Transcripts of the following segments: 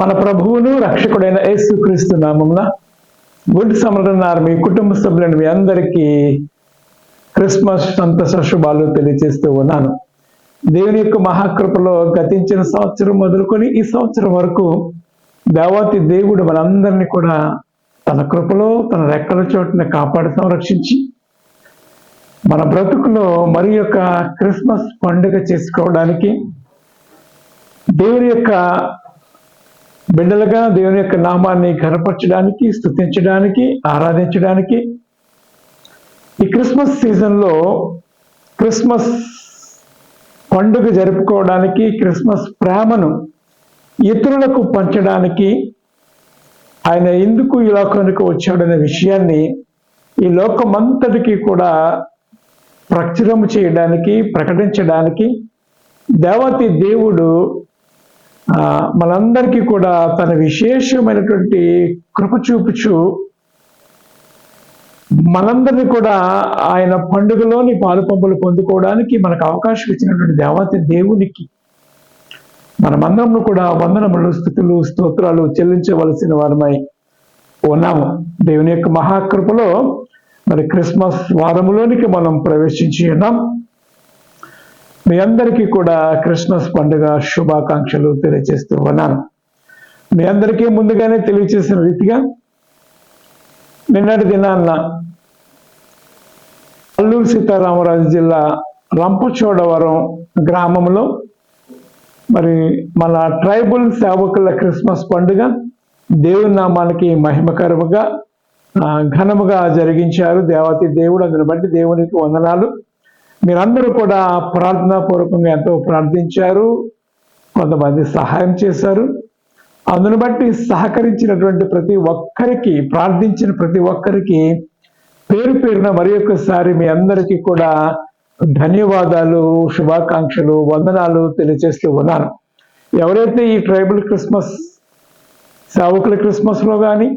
మన ప్రభువును రక్షకుడైన యేసుక్రీస్తు నామమున గుడ్ సమరన్నారు మీ కుటుంబ సభ్యులను మీ అందరికీ క్రిస్మస్ సంతస శుభాలు తెలియజేస్తూ ఉన్నాను. దేవుని యొక్క మహాకృపలో గతించిన సంవత్సరం మొదలుకొని ఈ సంవత్సరం వరకు దేవాతి దేవుడు మనందరినీ కూడా తన కృపలో తన రెక్కల చోటున కాపాడి సంరక్షించి మన బ్రతుకులో మరి యొక్క క్రిస్మస్ పండుగ చేసుకోవడానికి దేవుని యొక్క బిడ్డలుగా దేవుని యొక్క నామాన్ని ఘనపరచడానికి స్థుతించడానికి ఆరాధించడానికి ఈ క్రిస్మస్ సీజన్లో క్రిస్మస్ పండుగ జరుపుకోవడానికి క్రిస్మస్ ప్రేమను ఇతరులకు పంచడానికి ఆయన ఎందుకు ఈ లోకానికి వచ్చాడనే విషయాన్ని ఈ లోకమంతటికి కూడా ప్రచురం చేయడానికి ప్రకటించడానికి దేవతి దేవుడు మనందరికీ కూడా తన విశేషమైనటువంటి కృప చూపుచు మనందరినీ కూడా ఆయన పండుగలోని పాలు పంపులు పొందుకోవడానికి మనకు అవకాశం ఇచ్చినటువంటి దేవత దేవునికి మనమందరం కూడా వందనములు స్థుతులు స్తోత్రాలు చెల్లించవలసిన వారమై ఉన్నాము. దేవుని యొక్క మహాకృపలో మరి క్రిస్మస్ వారములోనికి మనం ప్రవేశించి ఉన్నాం. మీ అందరికీ కూడా క్రిస్మస్ పండుగ శుభాకాంక్షలు తెలియజేస్తూ ఉన్నాను. మీ అందరికీ ముందుగానే తెలియజేసిన రీతిగా నిన్నటి దినాన్న అల్లూరు సీతారామరాజు జిల్లా రంపచోడవరం గ్రామంలో మరి మన ట్రైబల్ సేవకుల క్రిస్మస్ పండుగ దేవుని నామానికి మహిమకరముగా ఘనముగా జరిగించారు. దేవతి దేవుడు అందుని బట్టి దేవునికి వందనాలు. మీరందరూ కూడా ప్రార్థనాపూర్వకంగా ఎంతో ప్రార్థించారు. కొంతమంది సహాయం చేశారు. అందును బట్టి సహకరించినటువంటి ప్రతి ఒక్కరికి ప్రార్థించిన ప్రతి ఒక్కరికి పేరు పేరున మరి ఒక్కసారి మీ అందరికీ కూడా ధన్యవాదాలు శుభాకాంక్షలు వందనాలు తెలియజేస్తూ ఉన్నాను. ఎవరైతే ఈ ట్రైబల్ క్రిస్మస్ సేవకుల క్రిస్మస్లో కానీ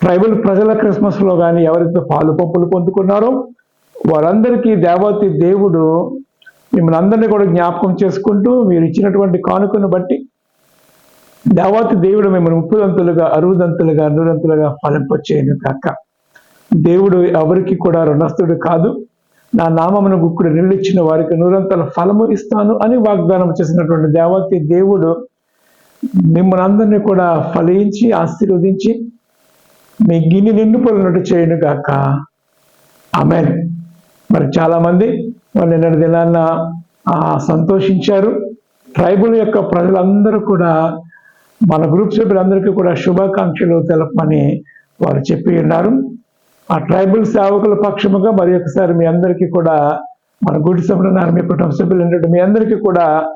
ట్రైబల్ ప్రజల క్రిస్మస్లో కానీ ఎవరైతే పాలు పప్పులు పొందుకున్నారో వారందరికీ దేవతి దేవుడు మిమ్మల్ని అందరినీ కూడా జ్ఞాపకం చేసుకుంటూ మీరు ఇచ్చినటువంటి కానుకను బట్టి దేవతి దేవుడు మిమ్మల్ని ముప్పుదంతులుగా అరువుదంతులుగా నూరంతులుగా ఫలింపచేయను కాక దేవుడు ఎవరికి కూడా రుణస్థుడు కాదు. నా నామమును గుక్కుడు నిలిచిన వారికి నూరంతల ఫలము ఇస్తాను అని వాగ్దానం చేసినటువంటి దేవతి దేవుడు మిమ్మల్ని అందరినీ కూడా ఫలించి ఆశీర్వదించి మీ గిన్నె నిండు పొలినట్టు చేయను గాక. ఆమెన్. మరి చాలామంది మరి వాళ్ళు నిన్నటి దినాన్న సంతోషించారు. ట్రైబుల్ యొక్క ప్రజలందరూ కూడా మన గ్రూప్ సభ్యులందరికీ కూడా శుభాకాంక్షలు తెలపమని వారు చెప్పి ఉన్నారు. ఆ ట్రైబల్ సేవకుల పక్షముగా మరి ఒకసారి మీ అందరికీ కూడా మన గుడి సభ్యులు మీ కుటుంబ సభ్యులు ఏంటంటే మీ అందరికీ కూడా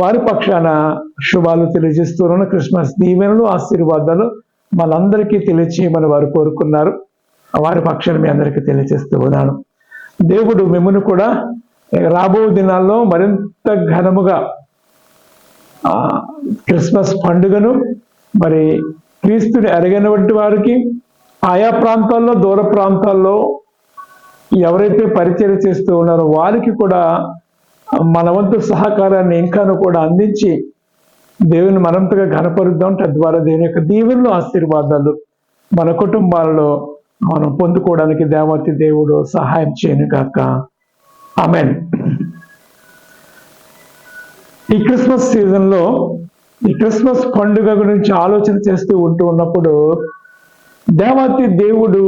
వారి పక్షాన శుభాలు తెలియజేస్తున్నాను క్రిస్మస్ దీవెనలు ఆశీర్వాదాలు మనందరికీ తెలియచేయమని వారు కోరుకున్నారు. వారి పక్షాన్ని మీ అందరికీ తెలియజేస్తూ ఉన్నాను. దేవుడు మిమ్మల్ని కూడా రాబో దినాల్లో మరింత ఘనముగా క్రిస్మస్ పండుగను మరి క్రీస్తుని అరగనవంటి వారికి ఆయా ప్రాంతాల్లో దూర ప్రాంతాల్లో ఎవరైతే పరిచయం చేస్తూ ఉన్నారో వారికి కూడా మన వంతు సహకారాన్ని ఇంకాను కూడా అందించి దేవుని మనంతగా ఘనపరుద్దాం. తద్వారా దేవుని యొక్క దీవెనలు ఆశీర్వాదాలు మన కుటుంబాలలో మనం పొందుకోవడానికి దేవతి దేవుడు సహాయం చేయను కాక ఆమెన్ ఈ క్రిస్మస్ సీజన్లో ఈ క్రిస్మస్ పండుగ గురించి ఆలోచన చేస్తూ ఉంటూ ఉన్నప్పుడు దేవాతి దేవుడు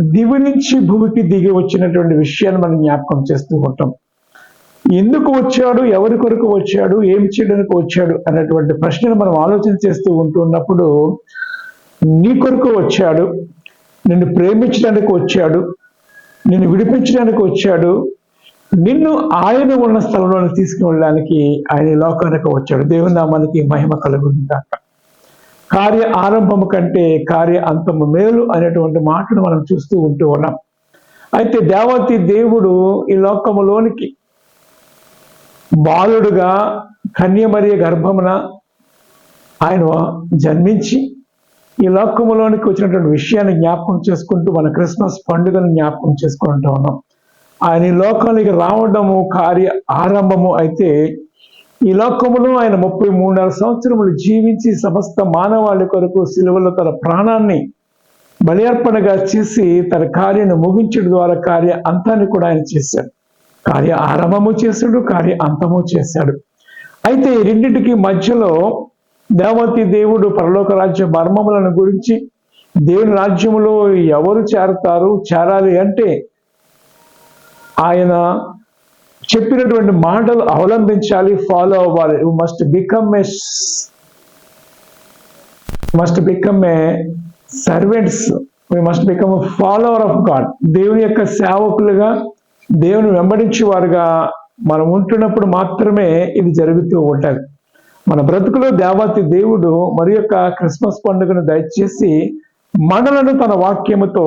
దివి నుంచి భూమికి దిగి వచ్చినటువంటి విషయాన్ని మనం జ్ఞాపకం చేస్తూ ఉంటాం. ఎందుకు వచ్చాడు? ఎవరి కొరకు వచ్చాడు? ఏం చేయడానికి వచ్చాడు? అనేటువంటి ప్రశ్నను మనం ఆలోచన చేస్తూ ఉంటున్నప్పుడు నీ కొరకు వచ్చాడు. నిన్ను ప్రేమించడానికి వచ్చాడు నిన్ను విడిపించడానికి వచ్చాడు నిన్ను ఆయన ఉన్న స్థలంలోని తీసుకువెళ్ళడానికి ఆయన ఈ లోకానికి వచ్చాడు. దేవుని నామానికి మహిమ కలుగుతుందాక కార్య ఆరంభము కంటే కార్య అంతము మేలు అనేటువంటి మాటను మనం చూస్తూ ఉంటూ ఉన్నాం. అయితే దేవతి దేవుడు ఈ లోకములోనికి బాలుడుగా కన్యమరియ గర్భమున ఆయన జన్మించి ఈ లోకములోనికి వచ్చినటువంటి విషయాన్ని జ్ఞాపకం చేసుకుంటూ మన క్రిస్మస్ పండుగను జ్ఞాపకం చేసుకుంటూ ఉన్నాం. ఆయన ఈ లోకానికి రావడము కార్య ఆరంభము అయితే ఈ లోకములో ఆయన ముప్పై మూడున్నర సంవత్సరములు జీవించి సమస్త మానవాళి కొరకు సిలువలో తన ప్రాణాన్ని బలియర్పణగా చేసి తన కార్యాన్ని ముగించడం ద్వారా కార్య అంతాన్ని కూడా ఆయన చేశాడు. కార్య ఆరంభము చేశాడు కార్య అంతము చేశాడు. అయితే రెండింటికి మధ్యలో దేవతి దేవుడు పరలోక రాజ్య మర్మములను గురించి దేవుని రాజ్యములో ఎవరు చేరతారు చేరాలి అంటే ఆయన చెప్పినటువంటి మాటలు అవలంబించాలి ఫాలో అవ్వాలి. You must become a must become a servants we must become follower of God దేవుని యొక్క సేవకులుగా దేవుని వెంబడించేవారుగా మనం ఉంటున్నప్పుడు మాత్రమే ఇది జరుగుతూ ఉంటుంది. మన బ్రతుకులో దేవాతి దేవుడు మరి యొక్క క్రిస్మస్ పండుగను దయచేసి మనలను తన వాక్యముతో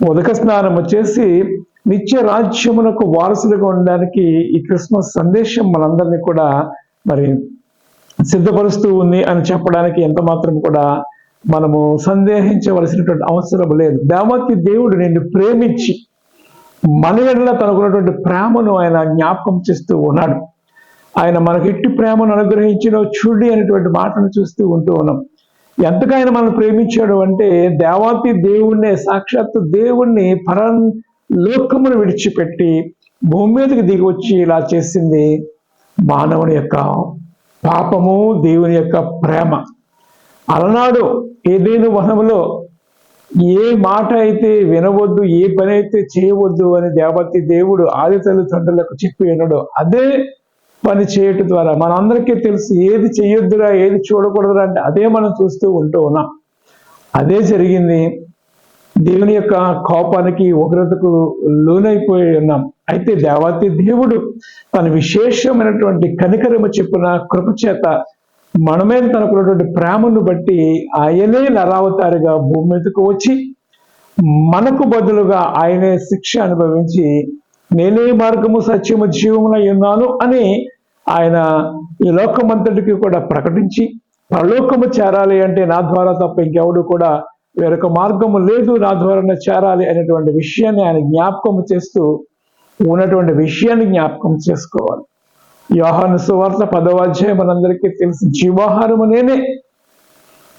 ఉదక స్నానము చేసి నిత్య రాజ్యమునకు వారసులుగా ఉండడానికి ఈ క్రిస్మస్ సందేశం మనందరినీ కూడా మరి సిద్ధపరుస్తూ ఉంది అని చెప్పడానికి ఎంత మాత్రం కూడా మనము సందేహించవలసినటువంటి అవసరం లేదు. దేవతి దేవుడు నిన్ను ప్రేమించి మన ఎడల తనకున్నటువంటి ప్రేమను ఆయన జ్ఞాపకం చేస్తూ ఉన్నాడు. ఆయన మనకి ఎట్టి ప్రేమను అనుగ్రహించిన చూడి అనేటువంటి మాటను చూస్తూ ఉంటూ ఉన్నాం. ఎంతగా ఆయన మనం ప్రేమించాడు అంటే దేవాతి దేవుణ్ణి సాక్షాత్తు దేవుణ్ణి పర లోకమును విడిచిపెట్టి భూమి మీదకి దిగి వచ్చి ఇలా చేసింది మానవుని యొక్క పాపము దేవుని యొక్క ప్రేమ. అలనాడు ఏదైనా వనములో ఏ మాట అయితే వినవద్దు ఏ పని అయితే చేయవద్దు అని దేవతి దేవుడు ఆది తల్లిదండ్రులకు చెప్పి ఉన్నాడు అదే పని చేయటం ద్వారా మనందరికీ తెలుసు ఏది చేయొద్దురా ఏది చూడకూడదురా అంటే అదే మనం చూస్తూ ఉంటూ ఉన్నాం. అదే జరిగింది. దేవుని యొక్క కోపానికి ఉగ్రతకు లోనైపోయి ఉన్నాం. అయితే దేవాతి దేవుడు తన విశేషమైనటువంటి కనికరము చెప్పిన కృపచేత మన మీద తనకున్నటువంటి ప్రేమను బట్టి ఆయనే నరావతారిగా భూమి మీదకు వచ్చి మనకు బదులుగా ఆయనే శిక్ష అనుభవించి నేనే మార్గము సత్యము జీవమున ఉన్నాను అని ఆయన ఈ లోకమంతటికి కూడా ప్రకటించి పరలోకము చేరాలి అంటే నా ద్వారా తప్ప ఇంకెవడు కూడా వేరొక మార్గము లేదు నా ద్వారా చేరాలి అనేటువంటి విషయాన్ని ఆయన జ్ఞాపకం చేస్తూ ఉన్నటువంటి విషయాన్ని జ్ఞాపకం చేసుకోవాలి. యోహాను సువార్త పదవ అధ్యాయం మనందరికీ తెలిసి జీవాహారము నేనే.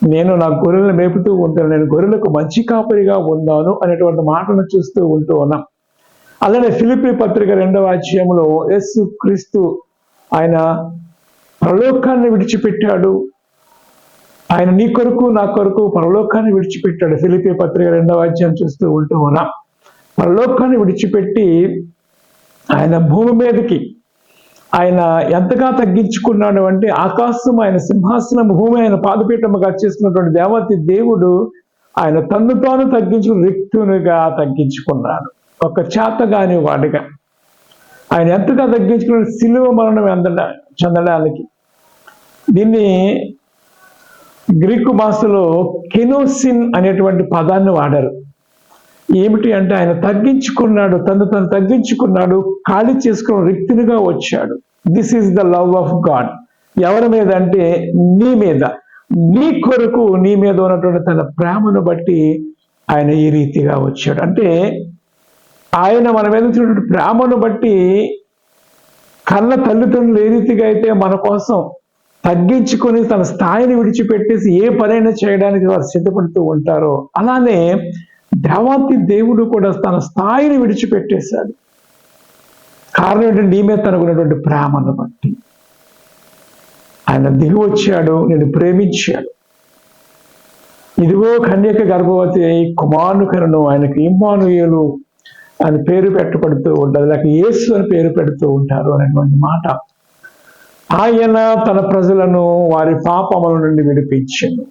నేను నా గొర్రెలను మేపుతూ ఉంటాను నేను గొర్రెలకు మంచి కాపరిగా ఉన్నాను అనేటువంటి మాటను చూస్తూ ఉంటూ ఉన్నాం. అలానే ఫిలిపి పత్రిక రెండవ అధ్యాయంలో యేసు క్రీస్తు ఆయన పరలోకాన్ని విడిచిపెట్టాడు. ఆయన నీ కొరకు నా కొరకు పరలోకాన్ని విడిచిపెట్టాడు. ఫిలిపి పత్రిక రెండవ అధ్యాయం చూస్తూ ఉంటూ ఉన్నాం పరలోకాన్ని విడిచిపెట్టి ఆయన భూమి మీదకి ఆయన ఎంతగా తగ్గించుకున్నాడు అంటే ఆకాశం ఆయన సింహాసనం భూమి ఆయన పాదపీఠముగా చేసుకున్నటువంటి దేవతి దేవుడు ఆయన తన్ను తాను తగ్గించుకుని రిక్తునిగా తగ్గించుకున్నాడు. ఒక చేతగాని వాడిగా ఆయన ఎంతగా తగ్గించుకున్నాడు సిలువ మరణం ఎందడ చెందడానికి. దీన్ని గ్రీకు భాషలో కెనోసిన్ అనేటువంటి పదాన్ని వాడారు. ఏమిటి అంటే ఆయన తగ్గించుకున్నాడు తను తను తగ్గించుకున్నాడు ఖాళీ చేసుకున్న రిక్తినిగా వచ్చాడు. This is the love of God ఎవరి మీద అంటే నీ మీద. నీ కొరకు నీ మీద ఉన్నటువంటి తన ప్రేమను బట్టి ఆయన ఈ రీతిగా వచ్చాడు. అంటే ఆయన మన మీద ఉన్నటువంటి ప్రేమను బట్టి కన్న తల్లిదండ్రులు ఏ రీతిగా అయితే మన కోసం తగ్గించుకొని తన స్థాయిని విడిచిపెట్టేసి ఏ పనైనా చేయడానికి వారు సిద్ధపడుతూ ఉంటారో అలానే దేవాతి దేవుడు కూడా తన స్థాయిని విడిచిపెట్టేశాడు. కారణం ఏంటంటే నీ మీద తనకున్నటువంటి ప్రేమను బట్టి. ఆయన దిగి వచ్చాడు నేను ప్రేమించాడు. ఇదిగో కన్యక గర్భవతి అయి కుమారుకరను ఆయనకు ఇమ్మానుయేలు అని పేరు పెట్టబడుతూ ఉంటుంది. లేక యేసు అని పేరు పెడుతూ ఉంటారు అనేటువంటి మాట. ఆయన తన ప్రజలను వారి పాపముల నుండి విడిపించింది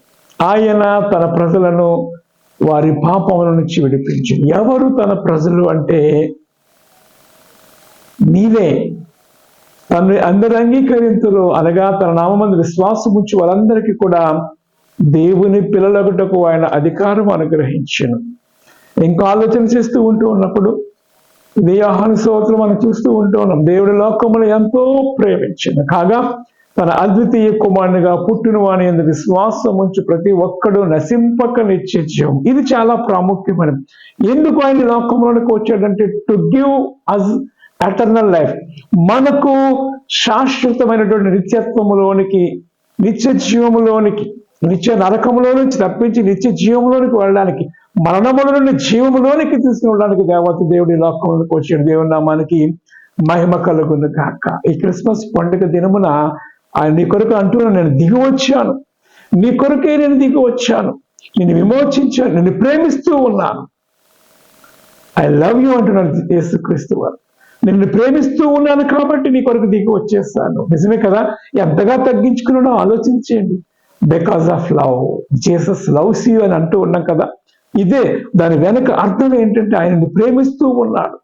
ఆయన తన ప్రజలను వారి పాపముల నుంచి విడిపించింది ఎవరు తన ప్రజలు అంటే నీవే. తను అందరు అంగీకరింతులు అనగా తన నామందు విశ్వాసం ఉంచి వారందరికీ కూడా దేవుని పిల్లలగుటకు ఆయన అధికారం అనుగ్రహించను ఇంకా ఆలోచన చేస్తూ ఉంటూ ఉన్నప్పుడు దేహాను స్తోత్రం మనం చూస్తూ ఉంటూ ఉన్నాం. దేవుడి లోకములు ఎంతో ప్రేమించింది. కాగా తన అద్వితీయ కుమారునిగా పుట్టిన వాని ఎందుకు విశ్వాసం ఉంచి ప్రతి ఒక్కడు నశింపక జీవం ఇది చాలా ప్రాముఖ్యమైనది ఎందుకు ఆయన లోకంలోనికి వచ్చాడంటే to give us eternal life మనకు శాశ్వతమైనటువంటి నిత్యత్వములోనికి నిత్య జీవములోనికి నిత్య నరకములో నుంచి తప్పించి నిత్య జీవములోనికి వెళ్ళడానికి మరణముల నుండి జీవములోనికి తీసుకువడానికి దేవత దేవుడి లోకంలోకి వచ్చిన దేవుని నామానికి మహిమ కలుగును కాక ఈ క్రిస్మస్ పండుగ దినమున ఆయన నీ కొరకు అంటున్నాను నేను దిగి వచ్చాను. నీ కొరకే నేను దిగి వచ్చాను. నేను విమోచించాను. నేను ప్రేమిస్తూ ఉన్నాను. ఐ లవ్ యూ అంటున్నాడు యేసుక్రీస్తు వారు. నిన్ను ప్రేమిస్తూ ఉన్నాను కాబట్టి నీ కొరకు దిగి వచ్చేస్తాను నిజమే కదా? ఎంతగా తగ్గించుకున్నాడో ఆలోచించేయండి. Because of love Jesus loves you అని అంటూ ఉన్నాం కదా? ఇదే దాని వెనక అర్థం ఏంటంటే ఆయనను ప్రేమిస్తూ ఉన్నాడు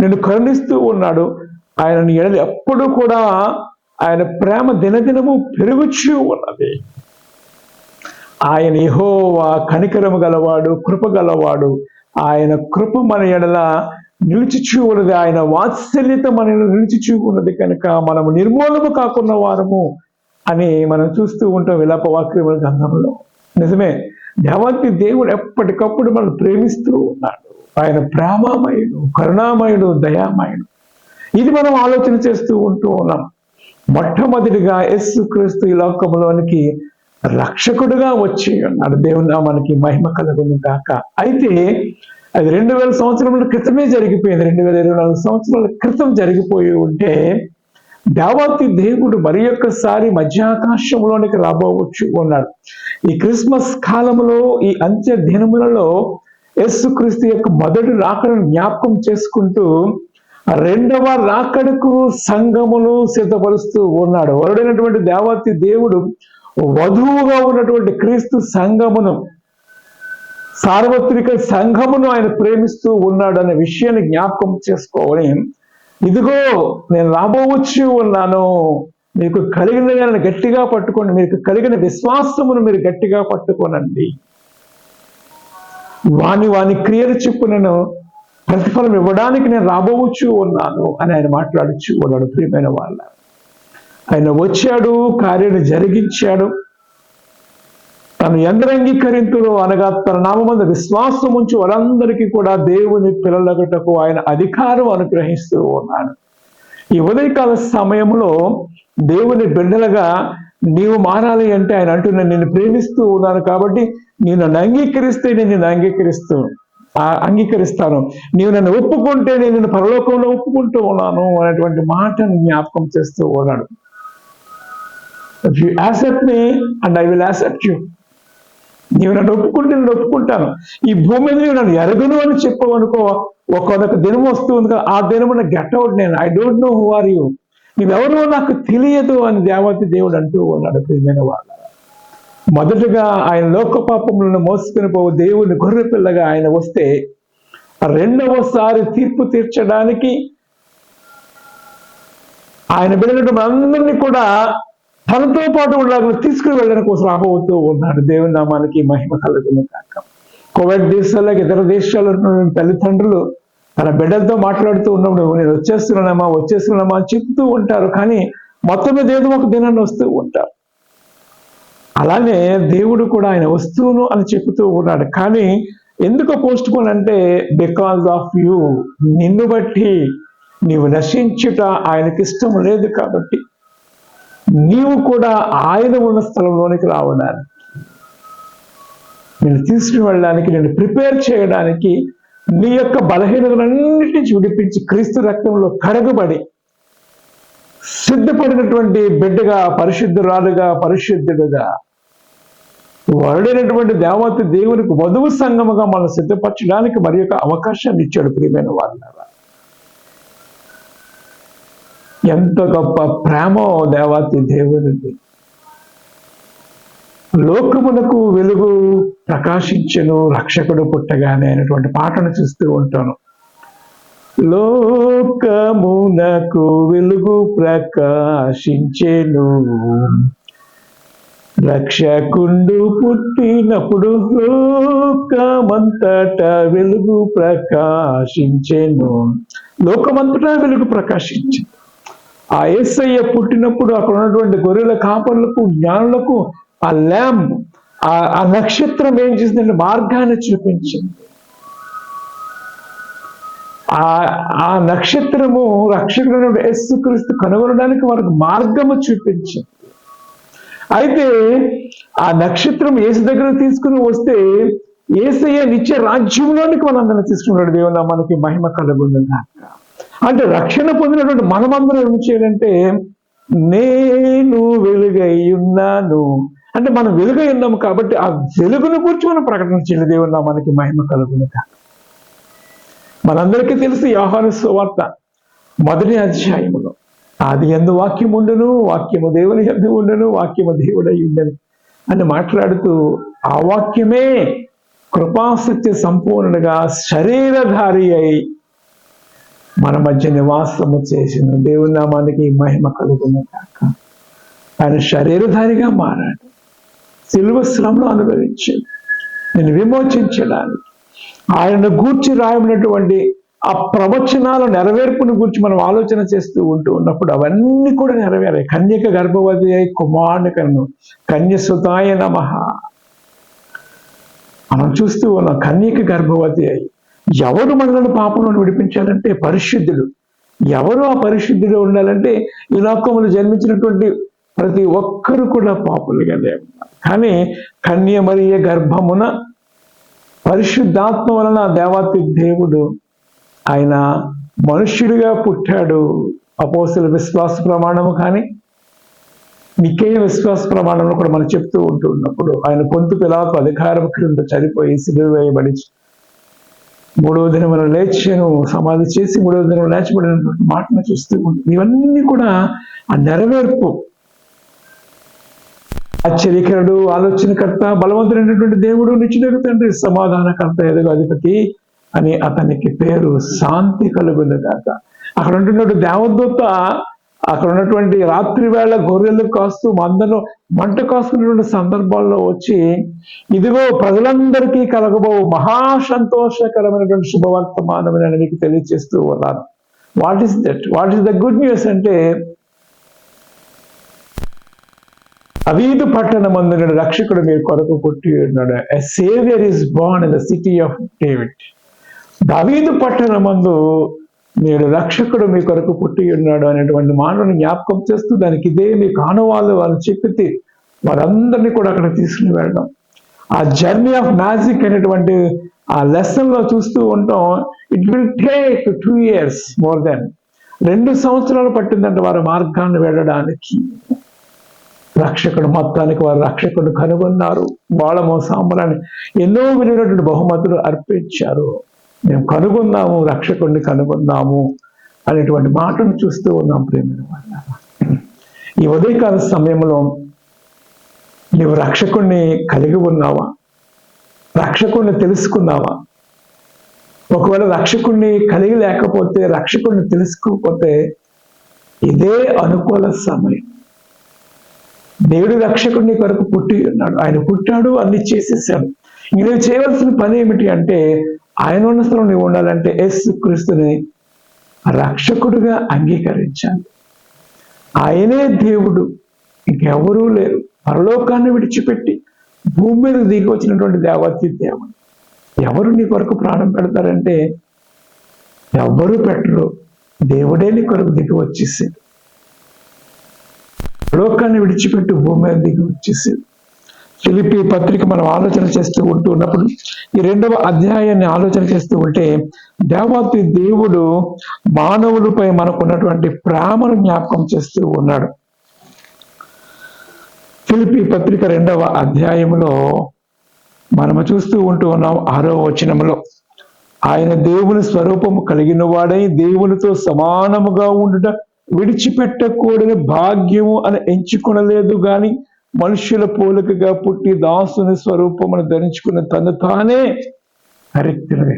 నిన్ను కరుణిస్తూ ఉన్నాడు ఆయనను ఎడలి ఎప్పుడు కూడా ఆయన ప్రేమ దినదినము పెరుగుచూ ఉన్నది. ఆయన ఎహోవా కనికరము గలవాడు కృప గలవాడు ఆయన కృప మన ఎడల నిలిచిచూ ఉన్నది ఆయన వాత్సల్యత మన ఎడల నిలిచిచూ ఉన్నది కనుక మనము నిర్మూలము కాకున్న వారము అని మనం చూస్తూ ఉంటాం విలాప వాక్యముల గ్రంథంలో. నిజమే? దేవాది దేవుడు ఎప్పటికప్పుడు మనం ప్రేమిస్తూ ఉన్నాడు. ఆయన ప్రేమామయుడు కరుణామయుడు దయామయుడు. ఇది మనం ఆలోచన చేస్తూ ఉంటూ ఉన్నాం. మొట్టమొదటిగా యస్సు క్రీస్తు ఈ లోకంలోనికి రక్షకుడుగా వచ్చి ఉన్నాడు. దేవుని మనకి మహిమ కలుగును కాక అయితే అది రెండు వేల సంవత్సరముల క్రితమే జరిగిపోయింది. రెండు వేల ఇరవై నాలుగు సంవత్సరాల క్రితం జరిగిపోయి ఉంటే దేవాతి దేవుడు మరి ఒక్కసారి మధ్యాకాశంలోనికి రాబోవచ్చు ఉన్నాడు ఈ క్రిస్మస్ కాలంలో ఈ అంత్య దినములలో యేసుక్రీస్తు యొక్క మొదటి రాకడను జ్ఞాపకం చేసుకుంటూ రెండవ రాకడకు సంఘమును సిద్ధపరుస్తూ ఉన్నాడు. వరుడైనటువంటి దేవతి దేవుడు వధువుగా ఉన్నటువంటి క్రీస్తు సంఘమును సార్వత్రిక సంఘమును ఆయన ప్రేమిస్తూ ఉన్నాడు అనే విషయాన్ని జ్ఞాపకం చేసుకోవాలి. ఇదిగో నేను రాబోవచ్చు ఉన్నాను మీకు కలిగిన దాన్ని గట్టిగా పట్టుకోండి. మీకు కలిగిన విశ్వాసమును మీరు గట్టిగా పట్టుకోనండి. వాని వాని క్రియలు చెప్పు నేను. ప్రతిఫలం ఇవ్వడానికి నేను రాబోవచ్చు ఉన్నాను అని ఆయన మాట్లాడుచు ఉన్నాడు ప్రియమైన వాళ్ళ. ఆయన వచ్చాడు కార్యాన్ని జరిగించాడు. తను ఎందరు అనగా తన నామందు విశ్వాసం ఉంచి వారందరికీ కూడా దేవుని పిల్లలగటకు ఆయన అధికారం అనుగ్రహిస్తూ ఉన్నాడు. ఈ ఉదయకాల సమయంలో దేవుని బిడ్డలుగా నీవు మారాలి అంటే ఆయన అంటున్నాను నేను ప్రేమిస్తూ ఉన్నాను కాబట్టి నేను నన్ను అంగీకరిస్తే నేను నిన్ను అంగీకరిస్తూ అంగీకరిస్తాను. నీవు నన్ను ఒప్పుకుంటే నేను నిన్ను పరలోకంలో ఒప్పుకుంటూ ఉన్నాను అనేటువంటి మాటను జ్ఞాపకం చేస్తూ ఉన్నాడు. If you accept me and I will accept you నీవు నన్ను ఒప్పుకుంటే నేను ఒప్పుకుంటాను. ఈ భూమి మీద నీవు నన్ను ఎరగను అని చెప్పవనుకో ఒక్కొక్క దినం వస్తుంది కదా ఆ దినమున గెట్ అవుట్ నేను I don't know who are you నీవెవరో నాకు తెలియదు అని దేవతి దేవుడు అంటూ ఉన్నాడు ప్రియమైన వాళ్ళ మొదటగా ఆయన లోక పాపములను మోసుకుని పోవు దేవుని గొర్రె పిల్లగా ఆయన వస్తే రెండవసారి తీర్పు తీర్చడానికి ఆయన బిడ్డలు మనందరినీ కూడా తనతో పాటు ఉండాలని తీసుకుని వెళ్ళడం కోసం రాబోతూ ఉన్నాడు దేవుని నామానికి మహిమ కలుగుతుంది కాక కోవిడ్ దేశాలకు ఇతర దేశాల్లో తల్లిదండ్రులు తన బిడ్డలతో మాట్లాడుతూ ఉన్నప్పుడు నేను వచ్చేస్తున్నానమ్మా వచ్చేస్తున్నామా అని చెప్తూ ఉంటారు. కానీ మొత్తం మీద ఏదో ఒక దినాన్ని వస్తూ ఉంటారు. అలానే దేవుడు కూడా ఆయన వస్తువును అని చెబుతూ ఉన్నాడు. కానీ ఎందుకు పోస్ట్ పోన్ అంటే బికాజ్ ఆఫ్ యూ నిన్ను బట్టి నీవు నశించుట ఆయనకి ఇష్టం లేదు కాబట్టి నీవు కూడా ఆయన ఉన్న స్థలంలోనికి రావడానికి నేను తీసుకుని వెళ్ళడానికి నేను ప్రిపేర్ చేయడానికి నీ యొక్క బలహీనతలన్నిటి నుంచి విడిపించి క్రీస్తు రక్తంలో కడగబడి సిద్ధపడినటువంటి బిడ్డగా పరిశుద్ధురాలుగా పరిశుద్ధుడుగా వరుడైనటువంటి దేవత దేవునికి వధువు సంగముగా మనం సిద్ధపరచడానికి మరి యొక్క అవకాశాన్ని ఇచ్చాడు ప్రియమైన వాళ్ళ ఎంత గొప్ప ప్రేమో దేవాతి దేవునిది. లోకమునకు వెలుగు ప్రకాశించను రక్షకుడు పుట్టగానే అనేటువంటి పాటను చూస్తూ ఉంటాను. లోకమునకు వెలుగు ప్రకాశించెను రక్షకుండు పుట్టినప్పుడు లోకమంతట వెలుగు ప్రకాశించెను. లోకమంతటా వెలుగు ప్రకాశించను. ఆ ఏసయ్య పుట్టినప్పుడు అక్కడ ఉన్నటువంటి గొర్రెల కాపర్లకు జ్ఞానులకు ఆ ల్యాంప్ ఆ నక్షత్రం ఏం చేసిందంటే మార్గాన్ని చూపించింది. ఆ ఆ నక్షత్రము రక్షకుడు యేసుక్రీస్తు కనుగొనడానికి వారికి మార్గము చూపించింది. అయితే ఆ నక్షత్రం ఏసు దగ్గర తీసుకుని వస్తే ఏసయ్య నిత్య రాజ్యంలోనికి మనందరం తీసుకున్నాడు దేవుని మనకి మహిమ కలుగుందా అంటే రక్షణ పొందినటువంటి మనమందరం ఏం చేయాలంటే నేను వెలుగై ఉన్నాను అంటే మనం వెలుగై ఉన్నాము కాబట్టి ఆ వెలుగును గురించి మనం ప్రకటన చేయాలి దేవుని మనకి మహిమ కలుగునుగా. మనందరికీ తెలుసు యోహాను సువార్త మొదటి అధ్యాయములో. ఆది ఎందు వాక్యం ఉండను వాక్యము దేవుని ఎందు ఉండను వాక్యము దేవుడై ఉండను అని మాట్లాడుతూ ఆ వాక్యమే కృపాసత్య సంపూర్ణగా శరీరధారి అయి మన మధ్య నివాసము చేసిన దేవుని నామానికి మహిమ కలుగును కాక ఆయన శరీరధారిగా మారాడు. సిలువ శ్రమను అనుభవించాడు. నేను విమోచించడానికి ఆయన గూర్చి రాయబడినటువంటి ఆ ప్రవచనాల నెరవేర్పును గురించి మనం ఆలోచన చేస్తూ ఉంటూ ఉన్నప్పుడు అవన్నీ కూడా నెరవేరాయి. కన్యక గర్భవతి అయి కుమారుని కన్ను కన్యసుతాయ నమ. మనం చూస్తూ ఉన్నాం కన్యక గర్భవతి అయి ఎవరు మనలను పాపంలో విడిపించాలంటే పరిశుద్ధుడు. ఎవరు ఆ పరిశుద్ధుడు ఉండాలంటే ఈ లోకములు జన్మించినటువంటి ప్రతి ఒక్కరు కూడా పాపులుగా ఉన్నారు కానీ కన్య మరియ గర్భమున పరిశుద్ధాత్మ వలన దేవాతి దేవుడు ఆయన మనుష్యుడిగా పుట్టాడు. అపోసల విశ్వాస ప్రమాణము కానీ నికేయ విశ్వాస ప్రమాణంలో కూడా మనం చెప్తూ ఉంటూ ఉన్నప్పుడు ఆయన పొంతు పిలాపు అధికారం క్రింద చనిపోయి సిలువేయబడి మూడవ దినమున లేచాను సమాధి చేసి మూడవ దినం లేచబడినటువంటి మాటను చూస్తూ ఉంటుంది ఇవన్నీ కూడా ఆ నెరవేర్పు. ఆశ్చర్యకరుడు ఆలోచనకర్త బలవంతుడైనటువంటి దేవుడు నిచ్చిన తండ్రి సమాధానకర్త ఎదుగు అధిపతి అని అతనికి పేరు శాంతి కలుగుందగాక అక్కడ ఉంటున్నటువంటి దేవదూత అక్కడ ఉన్నటువంటి రాత్రి వేళ గొర్రెలు కాస్తూ మందను మంట కాస్తున్నటువంటి సందర్భాల్లో వచ్చి ఇదిగో ప్రజలందరికీ కలగబో మహా సంతోషకరమైనటువంటి శుభవర్తమానం అని మీకు తెలియజేస్తూ ఉన్నాను. What is that what is the good news అంటే అవీదు పట్టణమందున రక్షకుడు మీరు కొరకు పుట్టి ఉన్నాడు. A saviour is born in the city of David దావీదు పట్టణమందు నేడు రక్షకుడు మీ కొరకు పుట్టి ఉన్నాడు అనేటువంటి మాటను జ్ఞాపకం చేస్తూ దానికి ఇదే మీ కానువాళ్ళు వాళ్ళు చెప్పితే వారందరినీ కూడా అక్కడ తీసుకుని వెళ్ళడం. ఆ జర్నీ ఆఫ్ మ్యాజిక్ అనేటువంటి ఆ లెసన్లో చూస్తూ ఉంటాం. It will take two years more than రెండు సంవత్సరాలు పట్టిందంటే వారి మార్గాన్ని వెళ్ళడానికి. రక్షకుడు మొత్తానికి వారు రక్షకుడు కనుగొన్నారు. బాళమో సాంబరాన్ని ఎన్నో విలువైనటువంటి బహుమతులు అర్పించారు. మేము కనుగొన్నాము రక్షకుడిని కనుగొన్నాము అనేటువంటి మాటను చూస్తూ ఉన్నాం ప్రేమ ఈ ఉదయకాల సమయంలో నీవు రక్షకుణ్ణి కలిగి ఉన్నావా? రక్షకుణ్ణి తెలుసుకున్నావా? ఒకవేళ రక్షకుణ్ణి కలిగి లేకపోతే రక్షకుణ్ణి తెలుసుకోకపోతే ఇదే అనుకూల సమయం. దేవుడు రక్షకుడిని కొరకు పుట్టి ఉన్నాడు. ఆయన పుట్టాడు అన్ని చేసేసాడు. ఇది చేయవలసిన పని ఏమిటి అంటే ఆయన ఉన్న స్థలం ఉండాలంటే ఎస్ క్రీస్తుని రక్షకుడుగా అంగీకరించాలి. ఆయనే దేవుడు. ఇంకెవరూ లేరు. పరలోకాన్ని విడిచిపెట్టి భూమి మీద దిగి వచ్చినటువంటి దేవతి దేవుడు. ఎవరు నీ కొరకు ప్రాణం పెడతారంటే ఎవ్వరూ పెట్టరు. దేవుడే నీ కొరకు దిగి వచ్చేసాడు. లోకాన్ని విడిచిపెట్టి భూమి మీద దిగి వచ్చేసాడు. ఫిలిపి పత్రిక మనం ఆలోచన చేస్తూ ఉంటూ ఉన్నప్పుడు ఈ రెండవ అధ్యాయాన్ని ఆలోచన చేస్తూ ఉంటే దేవాతి దేవుడు మానవులపై మనకున్నటువంటి ప్రేమను జ్ఞాపకం చేస్తూ ఉన్నాడు. ఫిలిపి పత్రిక రెండవ అధ్యాయంలో మనము చూస్తూ ఉంటూ ఉన్నాం ఆరో వచనంలో. ఆయన దేవుని స్వరూపము కలిగిన వాడై దేవునితో సమానముగా ఉండుట విడిచిపెట్టకూడని భాగ్యము అని ఎంచుకొనలేదు గాని మనుషుల పోలికగా పుట్టి దాసుని స్వరూపమును ధరించుకున్న తను తానే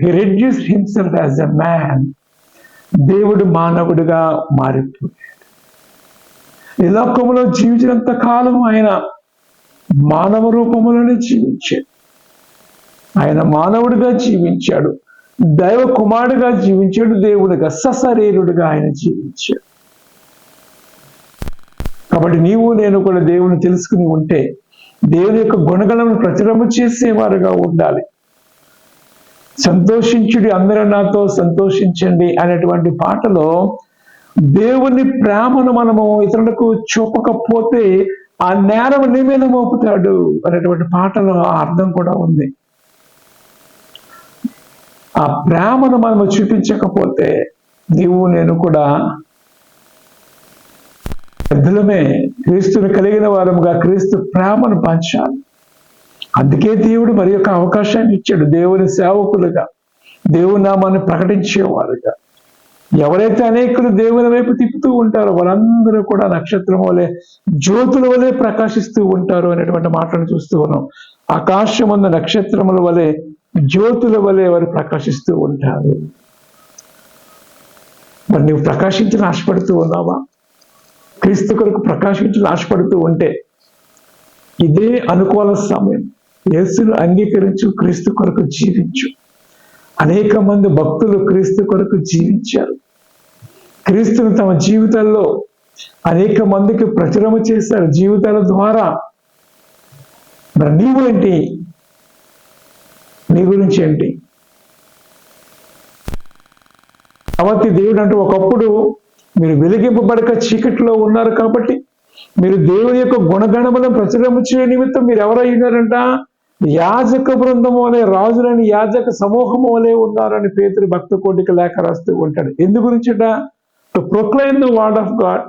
he reduce himself as a man దేవుడు మానవుడిగా మారిపోయాడు. ఈ లోకంలో జీవించినంత కాలం ఆయన మానవ రూపములోనే జీవించాడు. ఆయన మానవుడిగా జీవించాడు. దైవ కుమారుడిగా జీవించాడు. దేవుడిగా సశరీరుడిగా ఆయన జీవించాడు. కాబట్టి నీవు నేను కూడా దేవుని తెలుసుకుని ఉంటే దేవుని యొక్క గుణగణం ప్రచురము చేసేవారుగా ఉండాలి. సంతోషించుడి అందరూ నాతో సంతోషించండి అనేటువంటి పాటలో దేవుని ప్రేమను మనము ఇతరులకు చూపకపోతే ఆ నేరం నీ మీద మోపుతాడు అనేటువంటి పాటలో ఆ అర్థం కూడా ఉంది. ఆ ప్రేమను మనము చూపించకపోతే నీవు నేను కూడా పెద్దలమే క్రీస్తుని కలిగిన వారముగా క్రీస్తు ప్రేమను పంచాలి. అందుకే దేవుడు మరి యొక్క అవకాశాన్ని ఇచ్చాడు. దేవుని సేవకులుగా దేవుని నామాన్ని ప్రకటించేవారుగా. ఎవరైతే అనేకులు దేవుని వైపు తిప్పుతూ ఉంటారో వాళ్ళందరూ కూడా నక్షత్రం వలె జ్యోతుల వలె ప్రకాశిస్తూ ఉంటారు అనేటువంటి మాటను చూస్తూ ఉన్నాం. ఆకాశం ఉన్న నక్షత్రముల వలె జ్యోతుల వలె వారు ప్రకాశిస్తూ ఉంటారు. మరి నువ్వు ప్రకాశించిన ఆశపడుతూ ఉన్నావా? క్రీస్తు కొరకు ప్రకాశించి ఆశపడుతూ ఉంటే ఇదే అనుకూల సమయం. యేసును అంగీకరించు క్రీస్తు కొరకు జీవించు. అనేక మంది భక్తులు క్రీస్తు కొరకు జీవించారు. క్రీస్తును తమ జీవితాల్లో అనేక మందికి ప్రచురము చేశారు. జీవితాల ద్వారా మరి నీవు ఏంటి? నీ గురించి ఏంటి? కాబట్టి దేవుడు అంటే ఒకప్పుడు మీరు వెలిగింపబడక చీకట్లో ఉన్నారు కాబట్టి మీరు దేవుని యొక్క గుణగణములను ప్రచురము చేయ నిమిత్తం మీరు ఎవరైనారంట? యాజక బృందము అనే రాజులని యాజక సమూహము వలె ఉన్నారని పేతురు భక్త కోటికి లేఖ రాస్తూ ఉంటాడు. ఎందు గురించిట? To proclaim the word of God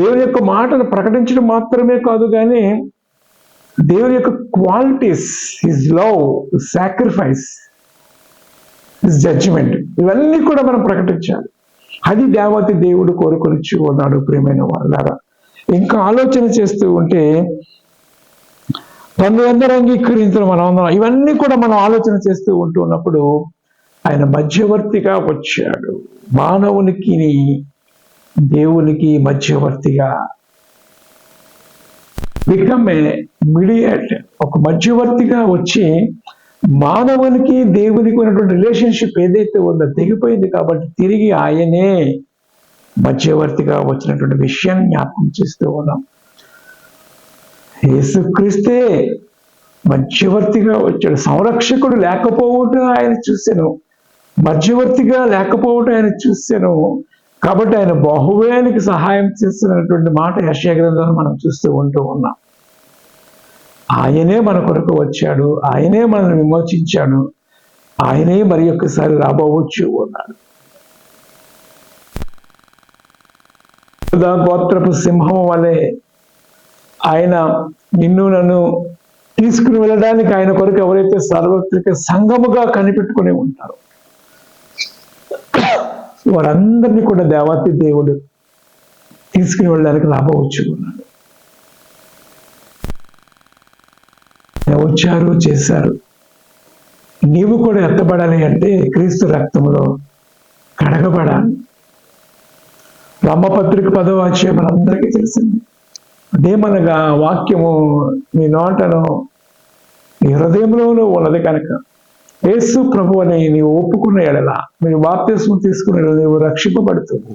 దేవుని యొక్క మాటను ప్రకటించడం మాత్రమే కాదు కానీ దేవుని యొక్క qualities his love sacrifice his judgement ఇవన్నీ కూడా మనం ప్రకటించాలి. అది దేవతి దేవుడు కోరుకొనిచ్చి ఉన్నాడు ప్రియమైన వాళ్ళారా ఇంకా ఆలోచన చేస్తూ ఉంటే తను ఎందరూ అంగీకరించిన మనం అందరం ఇవన్నీ కూడా మనం ఆలోచన చేస్తూ ఉంటూ ఉన్నప్పుడు ఆయన మధ్యవర్తిగా వచ్చాడు. మానవునికి దేవునికి మధ్యవర్తిగా. బికమ్ ఏ మీడియేట్ ఒక మధ్యవర్తిగా వచ్చి మానవునికి దేవునికి ఉన్నటువంటి రిలేషన్షిప్ ఏదైతే ఉందో తెగిపోయింది కాబట్టి తిరిగి ఆయనే మధ్యవర్తిగా వచ్చినటువంటి విషయాన్ని జ్ఞాపకం చేస్తూ ఉన్నాం. యేసుక్రీస్తే మధ్యవర్తిగా వచ్చాడు. సంరక్షకుడు లేకపోవటం ఆయన చూశాను. మధ్యవర్తిగా లేకపోవటం ఆయన చూశాను. కాబట్టి ఆయన బాహువేనికి సహాయం చేస్తున్నటువంటి మాట యశయ గ్రంథంలో మనం చూస్తూ ఉంటూ ఉన్నాం. ఆయనే మన కొరకు వచ్చాడు ఆయనే మనల్ని విమోచించాడు ఆయనే మరి ఒక్కసారి రాబోవచ్చు ఉన్నాడు గోత్రపు సింహం వలె ఆయన నిన్ను నన్ను తీసుకుని వెళ్ళడానికి ఆయన కొరకు ఎవరైతే సార్వత్రిక సంఘముగా కనిపెట్టుకుని ఉంటారో వారందరినీ కూడా దేవాతి దేవుడు తీసుకుని వెళ్ళడానికి లాభవచ్చు ఉన్నాడు వచ్చారు చేశారు. నీవు కూడా ఎత్తబడాలి అంటే క్రీస్తు రక్తంలో కడగబడాలి. బ్రహ్మపత్రిక పదవాచ్యం మనందరికీ తెలిసింది. అదేమనగా వాక్యము నీ నోటను నీ హృదయంలోనూ ఉన్నది కనుక యేసు ప్రభు అని నీవు ఒప్పుకున్న ఎడల మీరు బాప్తిస్మం తీసుకున్న నీవు రక్షింపబడుతుంది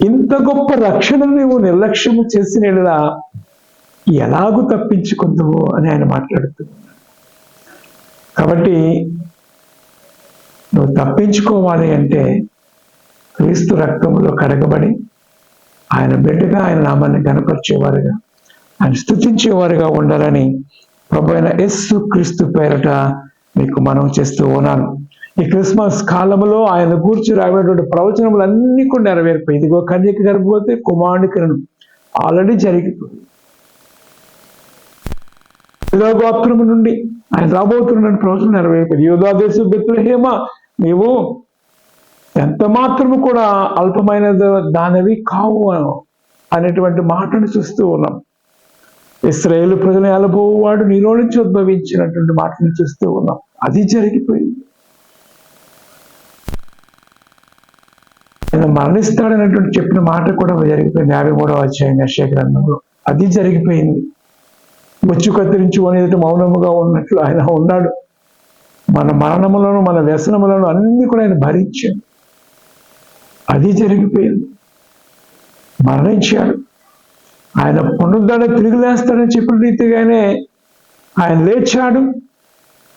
ఇంత గొప్ప రక్షణ నువ్వు నిర్లక్ష్యము చేసిన ఎడల ఎలాగూ తప్పించుకుందువు అని ఆయన మాట్లాడుతున్నాడు. కాబట్టి నువ్వు తప్పించుకోవాలి అంటే క్రీస్తు రక్తంలో కడగబడి ఆయన బిడ్డగా ఆయన నామాన్ని కనపరిచేవారుగా ఆయన స్థుతించేవారుగా ఉండాలని ప్రభు అయిన యస్సు క్రీస్తు పేరట మీకు మనం చేస్తూ ఉన్నాను. ఈ క్రిస్మస్ కాలంలో ఆయన కూర్చి రాబోయేటువంటి ప్రవచనములు అన్ని కూడా నెరవేరిపోయి ఇదిగో కన్యక గర్భవతి కుమారుడికను ఆల్రెడీ జరిగిపోయింది. గోత్రము నుండి ఆయన రాబోతున్న ప్రవచనం నెరవేరిపోయింది యోధా దేశం నీవు ఎంత మాత్రము కూడా అల్పమైన దానివి కావు అనేటువంటి మాటను చూస్తూ ఉన్నాం. ఇస్రాయేల్ ప్రజల ఎలబోవాడు నీలో నుంచి ఉద్భవించినటువంటి మాటను చూస్తూ ఉన్నాం. అది జరిగిపోయింది. ఆయన మరణిస్తాడనేటువంటి చెప్పిన మాట కూడా జరిగిపోయింది. యాభై మూడవ అధ్యాయం యశ్య గ్రంథంలో. అది జరిగిపోయింది. బొచ్చు కత్తిరించు అనేది మౌనముగా ఉన్నట్లు ఆయన ఉన్నాడు. మన మరణములను మన వ్యసనములను అన్ని కూడా ఆయన భరించాడు. అది జరిగిపోయింది. మరణించాడు. ఆయన పునరుద్ధరణ తిరిగి లేస్తాడని చెప్పిన రీతిగానే ఆయన లేచాడు.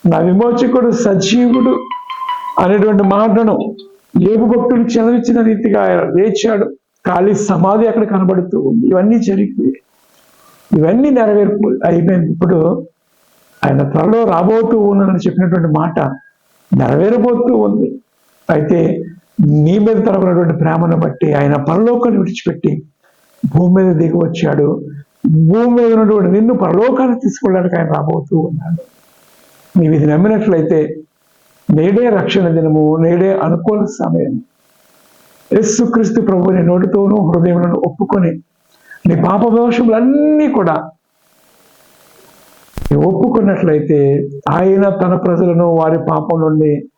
నా విమోచకుడు సజీవుడు అనేటువంటి మాటను ఏపు భక్తులు చెలవిచ్చిన రీతిగా ఆయన లేచాడు. ఖాళీ సమాధి అక్కడ కనబడుతూ ఉంది. ఇవన్నీ జరిగిపోయాయి. ఇవన్నీ నెరవేర్పు అయిపోయింది. ఇప్పుడు ఆయన త్వరలో రాబోతూ ఉన్నానని చెప్పినటువంటి మాట నెరవేరబోతూ ఉంది. అయితే నీ మీద తరపునటువంటి ప్రేమను బట్టి ఆయన పరలోకాన్ని విడిచిపెట్టి భూమి మీద దిగి వచ్చాడు. భూమి మీద ఉన్నటువంటి నిన్ను పరలోకాన్ని తీసుకెళ్ళడానికి ఆయన రాబోతూ ఉన్నాడు. నీవు ఇది నమ్మినట్లయితే నేడే రక్షణ దినము నేడే అనుకూల సమయం. యేసుక్రీస్తు ప్రభు నోటితోనూ హృదయములను ఒప్పుకొని నీ పాప దోషములన్నీ కూడా నీవు ఒప్పుకున్నట్లయితే ఆయన తన ప్రజలను వారి పాపం నుండి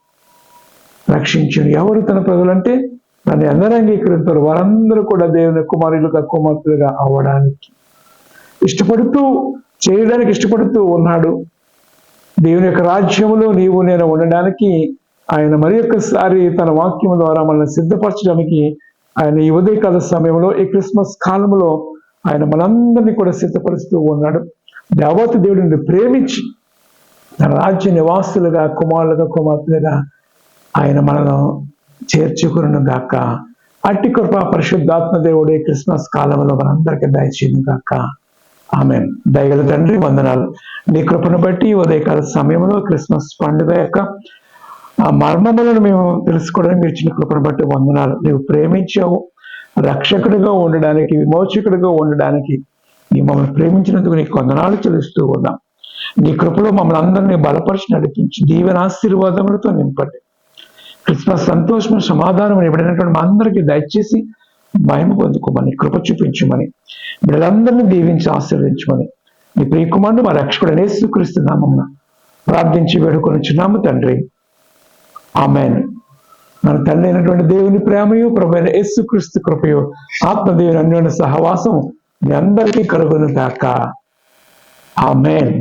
రక్షించను. ఎవరు తన ప్రజలంటే నన్ను అందరూ అంగీకరించారు. వారందరూ కూడా దేవుని కుమారులుగా కుమార్తెలుగా అవ్వడానికి ఇష్టపడుతూ చేయడానికి ఇష్టపడుతూ ఉన్నాడు. దేవుని యొక్క రాజ్యములో నీవు నేను ఉండడానికి ఆయన మరి ఒక్కసారి తన వాక్యం ద్వారా మనల్ని సిద్ధపరచడానికి ఆయన ఈ ఉదయకాల సమయంలో ఈ క్రిస్మస్ కాలంలో ఆయన మనందరినీ కూడా సిద్ధపరుస్తూ ఉన్నాడు. దేవత దేవుడిని ప్రేమించి రాజ్య నివాసులుగా కుమారులుగా కుమార్తెలుగా ఆయన మనను చేర్చుకును గాక. అట్టి కృప పరిశుద్ధాత్మ దేవుడే క్రిస్మస్ కాలంలో మనందరికీ దయచేయను గాక. ఆమె దయగల తండ్రి వందనాలు. నీ కృపను బట్టి ఉదయకాల సమయంలో క్రిస్మస్ పండుగ యొక్క ఆ మర్మములను మేము తెలుసుకోవడానికి మీరు ఇచ్చిన కృపను బట్టి వందనాలు. నీవు ప్రేమించావు. రక్షకుడిగా ఉండడానికి విమోచకుడిగా ఉండడానికి నీ మమ్మల్ని ప్రేమించినందుకు నీకు వందనాలు చెల్లిస్తూ ఉన్నాం. నీ కృపలో మమ్మల్ని అందరినీ బలపరిచి నడిపించి దీవెన ఆశీర్వాదములతో నింపండి. క్రిస్మస్ సంతోషము సమాధానం ఇవ్వడినటువంటి మా అందరికీ దయచేసి మహిమ పొందుకోమని కృప చూపించమని వీళ్ళందరినీ దీవించి ఆశీర్వించమని నీ ప్రియకుమారుడు మా రక్షకుడు యేసుక్రీస్తు ప్రార్థించి వేడుకొని చిన్నాము తండ్రి. ఆమెను. మన తండ్రి అయినటువంటి దేవుని ప్రేమయు ప్రభు యస్సు క్రీస్తు కృపయు ఆత్మదేవుని అన్యోన్య సహవాసం మీ అందరికీ కలుగును దాకా ఆమెన్.